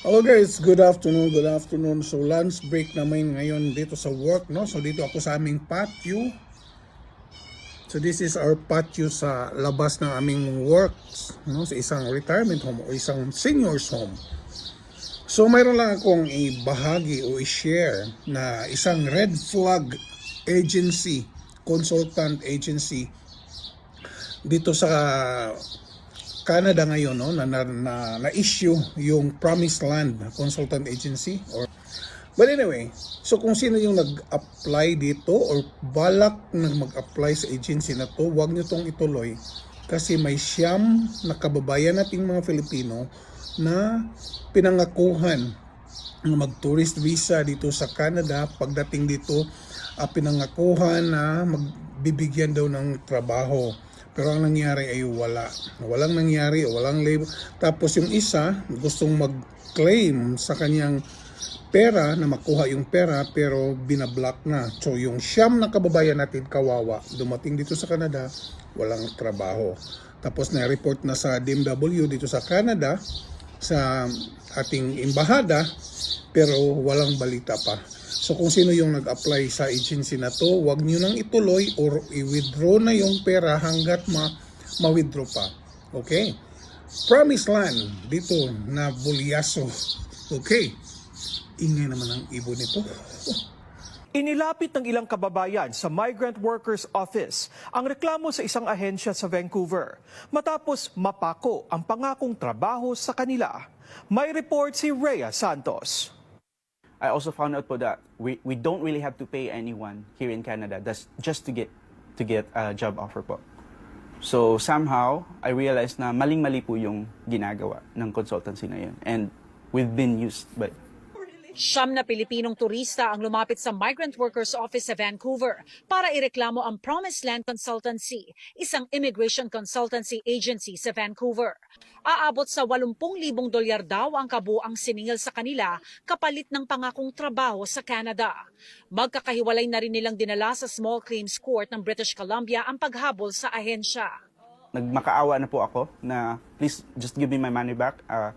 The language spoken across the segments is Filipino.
Hello guys, good afternoon, good afternoon. So lunch break naman ngayon dito sa work, no? So dito ako sa aming patio. So this is our patio sa labas ng aming works, no? Sa isang retirement home o isang seniors home. So mayroon lang akong ibahagi o i-share na isang red flag agency, consultant agency dito sa Canada ngayon no na na, na, na issue yung Promised Land Consultant Agency or But anyway, so kung sino yung nag-apply dito or balak na mag-apply sa agency na to, wag niyo tong ituloy kasi may siyam na kababayan nating mga Filipino na pinangakuhan na mag-tourist visa dito sa Canada. Pagdating dito ah, pinangakuhan na magbibigyan daw ng trabaho pero ang nangyari ay wala. Walang nangyari walang labor tapos yung isa gustong mag-claim sa kanyang pera na makuha yung pera pero binablock na. So yung siyam na kababayan natin kawawa dumating dito sa Canada walang trabaho. Tapos na-report na sa DMW dito sa Canada sa ating embahada pero walang balita pa. So kung sino yung nag-apply sa agency na to, wag niyo nang ituloy or i-withdraw na yung pera hanggat ma ma-withdraw pa. Okay? Promise land dito na bulyaso. Okay? Ingay naman ang ibon nito. Inilapit ng ilang kababayan sa Migrant Workers Office ang reklamo sa isang ahensya sa Vancouver matapos mapako ang pangakong trabaho sa kanila. May report si Rhea Santos. I also found out po that we, we don't really have to pay anyone here in Canada that's just to get to get a job offer po. So somehow I realized na maling-mali po yung ginagawa ng consultancy na yun. And we've been used by Siyam na Pilipinong turista ang lumapit sa Migrant Workers Office sa Vancouver para ireklamo ang Promised Land Consultancy, isang immigration consultancy agency sa Vancouver. Aabot sa 80,000 dolyar daw ang kabuang siningil sa kanila kapalit ng pangakong trabaho sa Canada. Magkakahiwalay na rin nilang dinala sa Small Claims Court ng British Columbia ang paghabol sa ahensya. nagmakaawa na po ako na please just give me my money back. Ah,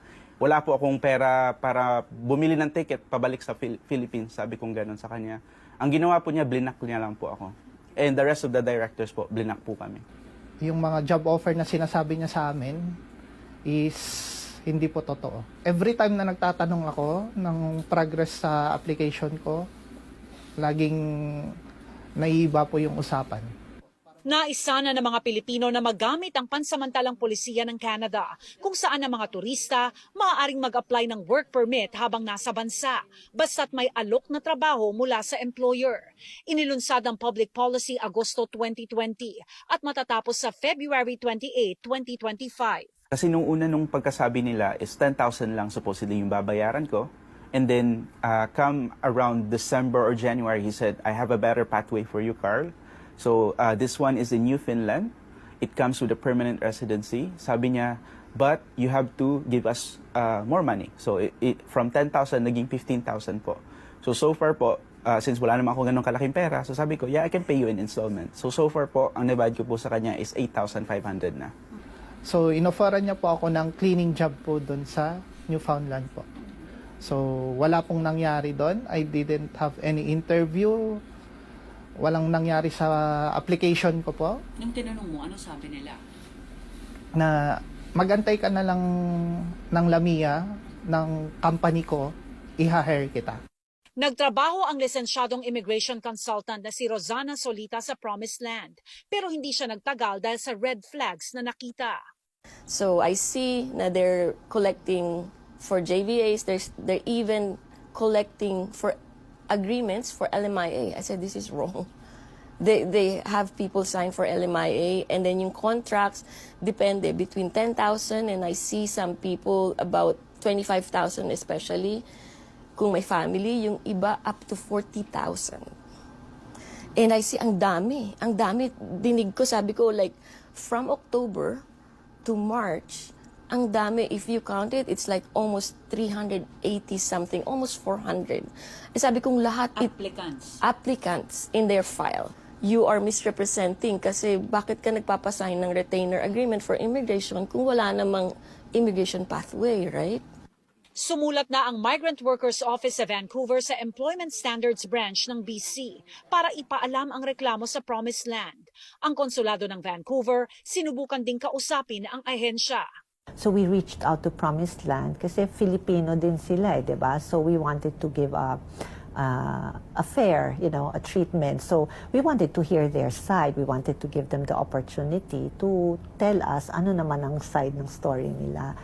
wala po akong pera para bumili ng ticket pabalik sa Phil- Philippines. Sabi kong ganun sa kanya. Ang ginawa po niya, blinak niya lang po ako. And the rest of the directors po, blinak po kami. yung mga job offer na sinasabi niya sa amin is hindi po totoo. Every time na nagtatanong ako ng progress sa application ko, laging naiiba po yung usapan. Naisa na ng mga Pilipino na magamit ang pansamantalang polisiya ng Canada kung saan ang mga turista maaaring mag-apply ng work permit habang nasa bansa basta't may alok na trabaho mula sa employer. Inilunsad ang public policy Agosto 2020 at matatapos sa February 28, 2025. Kasi nung una nung pagkasabi nila is 10,000 lang supposedly yung babayaran ko. And then uh, come around December or January, he said, I have a better pathway for you, Carl. So uh, this one is in Newfoundland. It comes with a permanent residency. Sabi niya, but you have to give us uh, more money. So it, it, from 10,000, naging 15,000 po. So so far po, uh, since wala naman ako ganun kalaking pera, so sabi ko, yeah, I can pay you in installment. So so far po, ang nabayad ko po sa kanya is 8,500 na. So, inofferan niya po ako ng cleaning job po doon sa Newfoundland po. So, wala pong nangyari doon. I didn't have any interview. Walang nangyari sa application ko po. Nung tinanong mo, ano sabi nila? na magantay ka na lang ng lamia ng company ko, iha-hire kita. Nagtrabaho ang lisensyadong immigration consultant na si Rosana Solita sa Promised Land pero hindi siya nagtagal dahil sa red flags na nakita. So I see na they're collecting for JVAs. There's, they're even collecting for agreements for LMIA. I said, this is wrong. They, they have people sign for LMIA and then yung contracts depende between 10,000 and I see some people about 25,000 especially kung may family, yung iba up to 40,000. And I see, ang dami. Ang dami. Dinig ko, sabi ko, like, from October to March, ang dami. If you count it, it's like almost 380 something, almost 400. Eh, sabi kong lahat, it, Applicants. applicants in their file. You are misrepresenting kasi bakit ka nagpapasign ng retainer agreement for immigration kung wala namang immigration pathway, right? Sumulat na ang Migrant Workers Office sa Vancouver sa Employment Standards Branch ng BC para ipaalam ang reklamo sa Promised Land. Ang konsulado ng Vancouver, sinubukan ding kausapin ang ahensya. So we reached out to Promised Land kasi Filipino din sila, eh, 'di ba? So we wanted to give a uh, a fair, you know, a treatment. So we wanted to hear their side. We wanted to give them the opportunity to tell us ano naman ang side ng story nila.